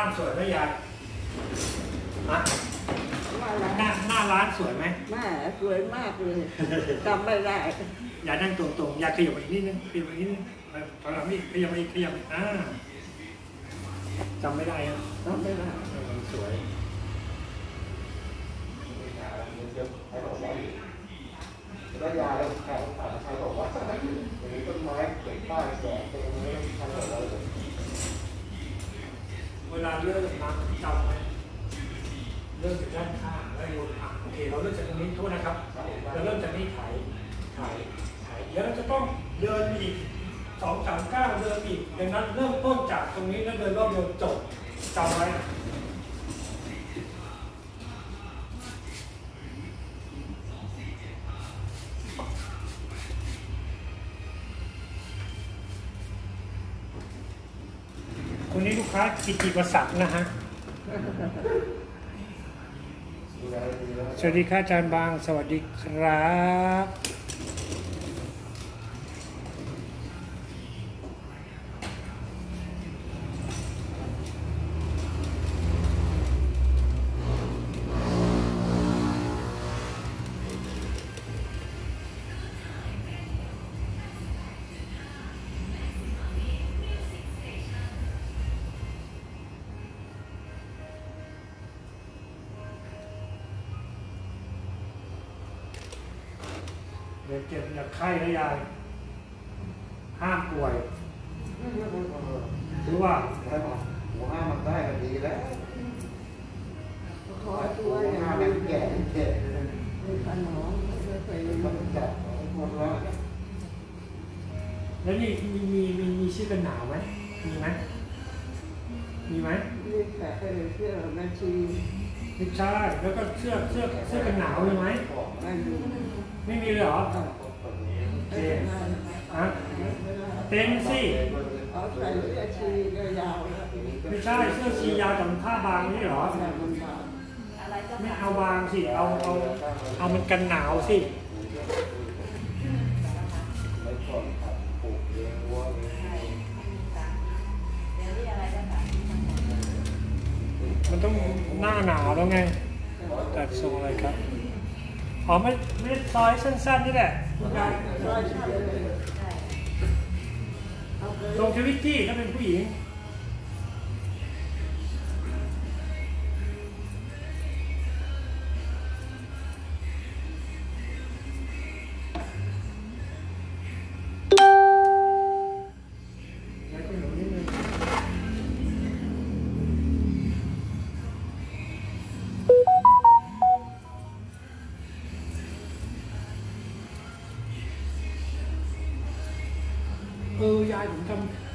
านสวยไหมยายฮะว่าอะไรหน้าหน้าร้านสวยไหมแม่สวยมากเลยจำไม่ได้ยายนั่งตรงๆยายขยับมาอีกนิดนึงขยับมาอีกนิดนึงถอยหลังนี่ขยับมาอีกขยับอีกอ่าจำไม่ได้ครับจำไม่ได้เออมันสวยแล้วยาแล้วใครใครบอกว่าอย่างนี้ต้นไม้เกิดป้ายแก่ตรงนี้ใครบอกว่า เว ลาเริ่มนับจำไหมเริ่มจากด้านข้างแล้วโยนอะโอเค เราเริ่มจากตรงนี้โทษนะครับเราเริ่มจากนี้ไถไถไถแล้วเราจะต้องเดินอีกสองสามก้าวเดินอีกดังนั้นเริ่มต้นจากตรงนี้แล้วเดินรอบเดียวจบจำไว้ กิติประสักนะฮะ สวัสดีค่ะอาจารย์บาง สวัสดีครับ เดี๋ยวเจ็บอย่าไข้นะยาย ห้ามป่วยหรือว่าแล้วหัวห้ามันได้ก็ดีแล้วขอตัวห้ามันแก่แก่มีขนมไม่เคยมันจับแล้วแล้วนี่มีมีมีมีชื่อกันหนาวไหมมีไหมมีไหมมีแต่เออเสื้อบัญชี ไม่ใช่แล้วก็เสื้อเสื้อเสื้อกันหนาวมีไหมไม่ดูไม่มีเลยเหรอโอเคอะเต็มสิเขาใส่เสื้อชียาวๆแล้วไม่ใช่เสื้อชียาวกับผ้าบางนี่เหรอแต่มันบางไม่เอาบางสิเอาเอาเอามันกันหนาวสิ มันต้องหน้าหนาวแล้วไงตัดทรงอะไรครับอ๋อไม่ไม่ซอยสั้นๆนี่แหละคุณยายร้อยชั้นเลยเอาไปทรงทวิตตี้ถ้าเป็นผู้หญิง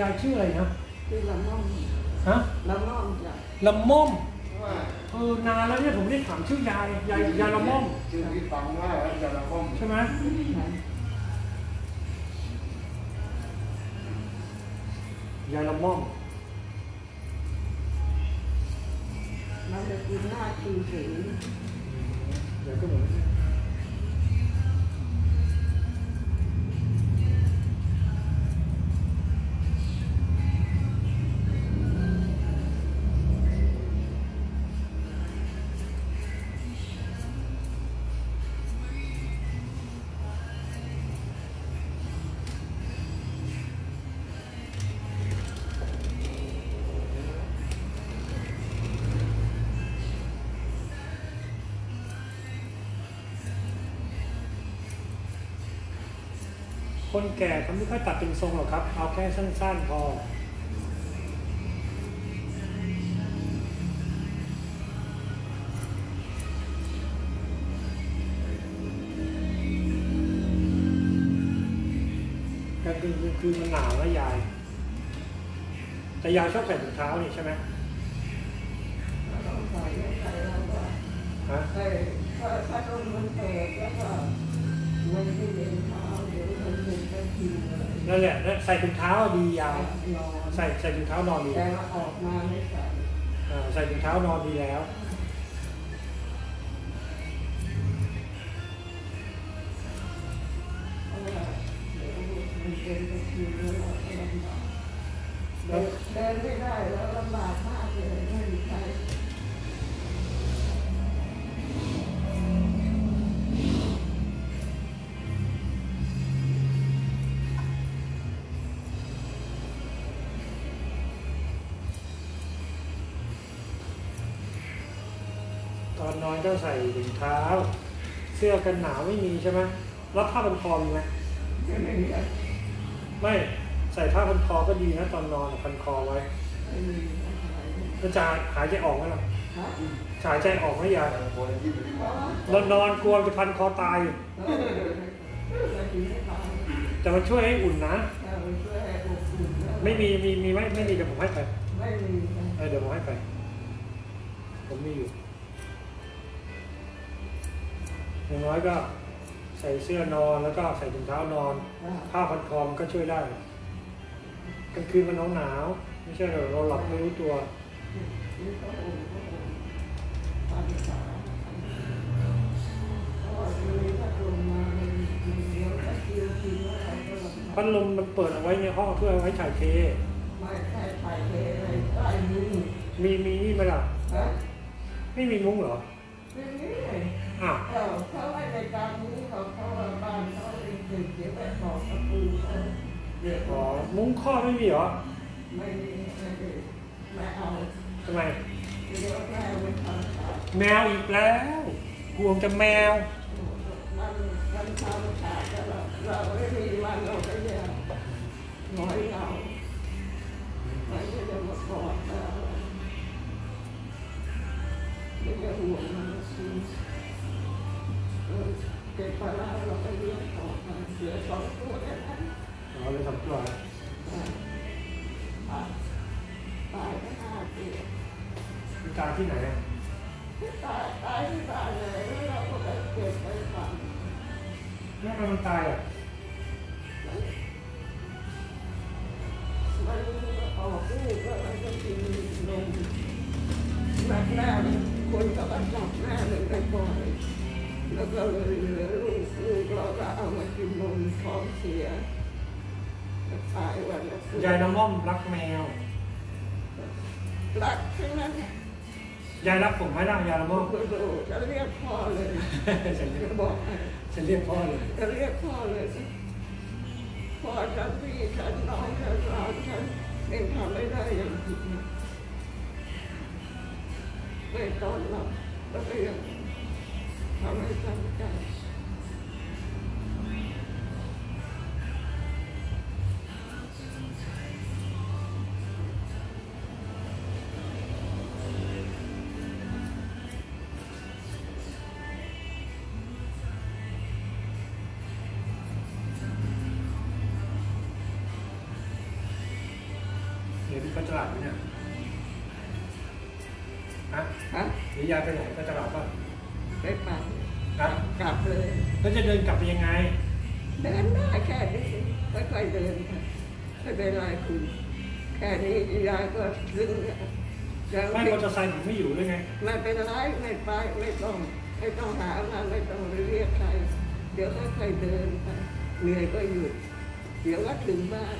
ยายชื่ออะไรนะที่ละม่อมฮะละม่อมจ้ะละม่อมว่าเออนานแล้วเนี่ยผมไม่ได้ถามชื่อยายยายยายละม่อมชื่อที่ฟังว่าแล้วจะละม่อมใช่ไหมยายละม่อมมันจะกินหน้าคิวสีเดี๋ยวก็เหมือน คนแก่เขาไม่ค่อยตัดเป็นทรงหรอกครับ เอาแค่สั้นๆพอคืนกลางคืนมันหนาวนะยาย แต่ยายชอบใส่ถุงเท้านี่ใช่ไหมใส่ใส่แล้วก็ฮะใส่ถ้าถ้าลมมันแตกแล้วก็มันไม่เย็นเท้าเดี๋ยวมั นเป็นตะคริวอะไรนั่นแหละแล้วใส่ถุงเท้าดียาวนอนใส่ใส่ถุงเท้านอนดีแต่ว่าออกมาไม่ใส่อ่าใส่ถุงเท้านอนดีแล้วเพราะว่าเดี๋ยวมันเป็นตะคริวแล้วเราก็ลำบากเดินเดินไม่ได้แล้วลำบากมากเลยนะ นอนก็ใส่ถุงเท้า เสื้อกันหนาวไม่มีใช่ไหมแล้วผ้าพันคอมีไหมไม่มีอะไม่ใส่ผ้าพันคอก็ดีนะตอนนอนพันคอไว้ไม่มีอะไรแล้วจะหายใจออกไหมล่ะฮะหายใจออกไหมยายโอ้ยยิ้มไปที่อ๋บ้าอนนอนนอนกลัวจะพันคอตายเออเรากินไม่ตาย แต่มันช่วยให้อุ่นนะเราช่วยอบอุ่นแล้วไม่มีมีมีไหมไม่มีเดี๋ยวผมให้ไปไม่มีนะเออเดี๋ยวผมให้ไป ผมมีอยู่ อย่างน้อยก็ใส่เสื้อนอนแล้วก็ใส่ถุงเท้านอนว่าผ้าพันคอมนก็ช่วยได้กลางคืนมันหนาวหนาวๆไม่ใช่เหรอเราหลับไม่รู้ตัวนี่ก็อบก็อบปานสาเพราะว่ามีพัดลมมามันเดี๋ยวตะเกียบกินอะไรก็ลำบากพัดลมมันเปิดเอาไว้ในห้องเพื่อเอาไว้ถ่ายเทไม่ใช่ถ่ายเทอะไรใต้มุ้งมีมีนี่ไหมล่ะฮะไม่มีมุ้งเหรอไม่มี อ้าวเออเขาไว้ในกลางมุ้งเขาเขาว่าบ้านเขาเองเด็กเดี๋ยวไปขอประตูเขาเดี๋ยวอ๋อมุ้งข้อไม่มีเหรอ ไม่มีไม่มีไม่เอาทำไม เดี๋ยวแม่ไปทำขาดแมวอีกแล้วห่วงจะแมว มันมันทำขาดแล้วเราเราไม่มีมันเราก็จะน้อยเรามันก็จะมากอดเราไม่จะห่วงมันสิเออ เก็บปลาร้าเราก็เลี้ยงต่อมาเหลือสองตัวแค่นั้นอ๋อเลยทำตัวตายตายไปห้าปีมันตายที่ไหนอะตายตายที่บ้านเลยแล้วเราก็ไปเก็บไปฝังแล้วทำไมมันตายอะ ตายวันละยายน้ำม่อมรักแมว รักทั้งนั้นยายรักผมไหมล่ะยายน้ำม่อมดูดูจะเรียกพ่อเลยฉันเรียจะกบอกให้ฉันเรียกพ่อเลย จะเรียกพ่อเลยพ่อฉันพี่ฉันน้องฉันหลานฉันเองทำไม่ได้อย่างผิดนะไม่ตอนหลับแล้วก็ยังทำให้ตั้งใจะเดี๋ยวยายไปไหนก็ตลาดป่ะไปปังครับกลับเลย แล้วจะเดินกลับไปยังไง เดินได้แค่นี้ค่อยๆเดินค่ะไม่เป็นไรคุณแค่นี้ยายก็ซึ้งแล้วยังไม่มอเตอร์ไซค์ผมไม่อยู่ด้วยไงไม่เป็นไรไม่ไปไม่ต้อง ไม่ต้องหามาไม่ต้องไปเรียกใคร เดี๋ยวค่อยๆเดินไปเหนื่อยก็หยุด เดี๋ยวก็ถึงบ้าน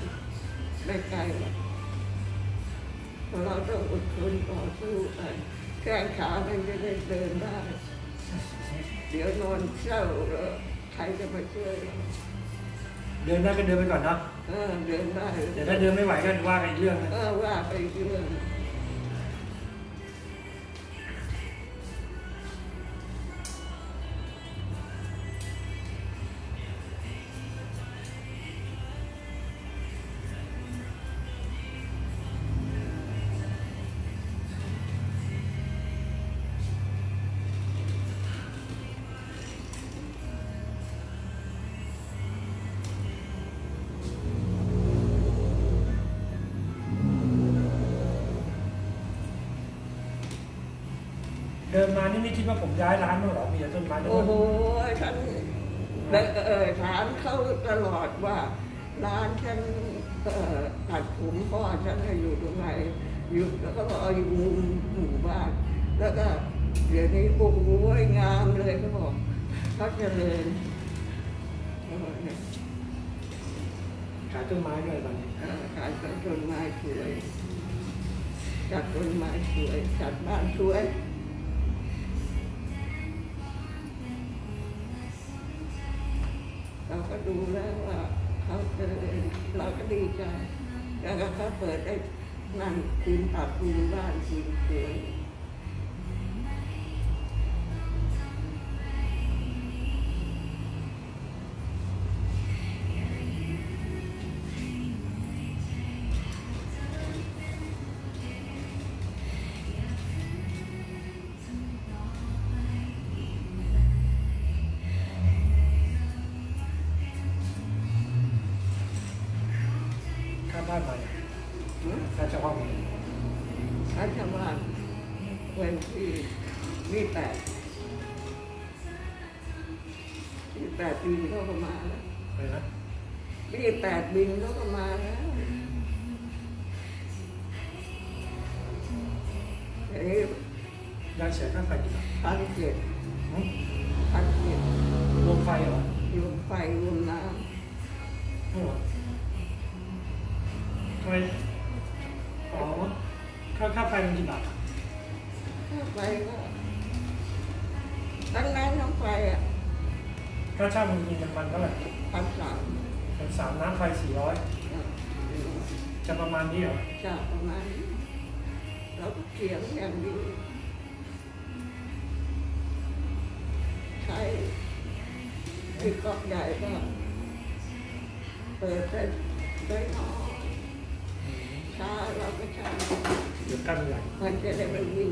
ไม่ไกลหรอกเพราะเราต้องอดทนต่อสู้ไป แข้งขามันจะได้เดินได้ เดี๋ยวนอนเศร้าแล้วใครจะมาช่วยเราเดินได้ก็เดินไปก่อนเนาะเออเดินได้เดี๋ยวถ้าเดินไม่ไหวก็ว่ากันอีกเรื่องนะ เออว่าไปอีกเรื่อง ดินมานี่ไม่คิดว่าผมย้ายร้านมาหรอมีแต่ต้นไม้ต้นโอ้โหฉันเออถามเขาตลอดว่า ร้านฉันตัดผมพ่อฉันอยู่ตรงไหนอยู่แล้วก็บอกอยู่มุมหมู่บ้าน แล้วก็เดี๋ยวนี้โอ้โหงามเลยเขาบอกเขาเจริญเออเนี่ยขายต้นไม้ด้วยตอนนี้ขายต้นไม้สวยจัดต้นไม้สวยจัดบ้านสวย ก็ดูแล้วว่าเขาเจริญเราก็ดีใจ แล้วก็เขาเปิดได้นั่นคุณปรับคืนบ้านคืนเสีย นี่แปดนี่แปดบินเข้าก็มาแล้วไรนะมีแปดบินเข้าก็มาแล้วเอ๊ะยายเสียค่าไฟกี่บาทพันเจ็ดหึพันเจ็ดรวมไฟเหรอรวมไฟรวมน้ำม่อทำไมอ๋อค่าค่าไฟมันกี่บาทำค่าไฟก็ทั้งน้ำทั้งไฟอะค่าเช่ามันมีมันมันเท่าไหร่พันสามเป็นสามน้ำไฟสี่ร้อยจะประมาณนี้เหรอจะประมาณนี้เราก็เขียงอย่างดีใช้ที่กอกใหญ่ก็เปิดเป็นได้น้อยช้าเราก็ใช้เดี๋ยวกั้นใหญ่มันจะได้ไม่วิ่ง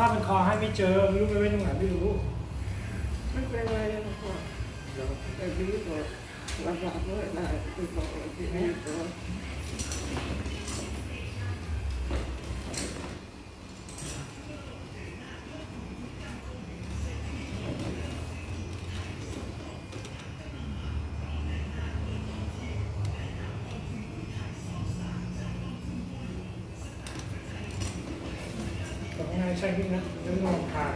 หาผ้าเป็นคอให้ไม่เจอไม่รู้ไปไว้ตรงไหนไม่รู้ไม่เป็นไรนะครับเดี๋ยวแต่ดีกว่าระดับเมื่อไหร่ไปบอกที่า ใช่พี่นะเรื่องลองทาง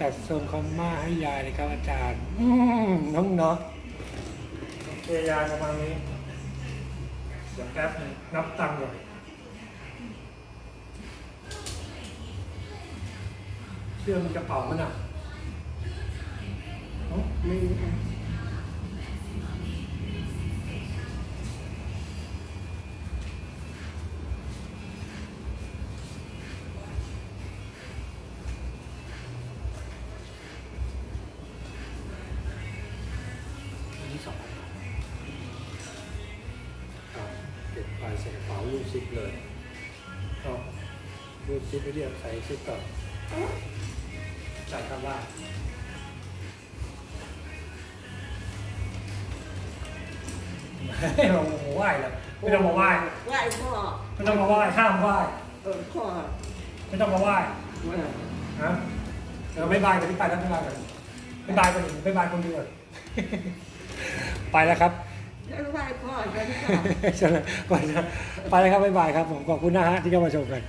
จัดทรงคอมมาให้ยายเลยครับอาจารย์อืมน้องเนาะโอเคยายประมาณนี้เดี๋ยวแป๊บนึงนับตังค์ก่อนเชื่อมันกระเป๋ามันอะเอ้ามี รูดซิปไปเรียกใส่ซิปก่อนจ่ายค่าบ้านไม่ต้องมาไหว้หรอกไม่ต้องมาไหว้ไหว้พ่อไม่ต้องมาไหว้ห้ามไหว้เออพ่อไม่ต้องมาไหว้ว่าฮะเดี๋ยวไม่บายกันที่ไปแล้วไม่บายกันไม่บายคนอื่นไม่บายคนเดียวไปแล้วครับแล้วไหว้พ่อจะได้ไปแล้วไปแล้วครับบ๊ายบายครับผมขอบคุณนะฮะที่เข้ามาชมกัน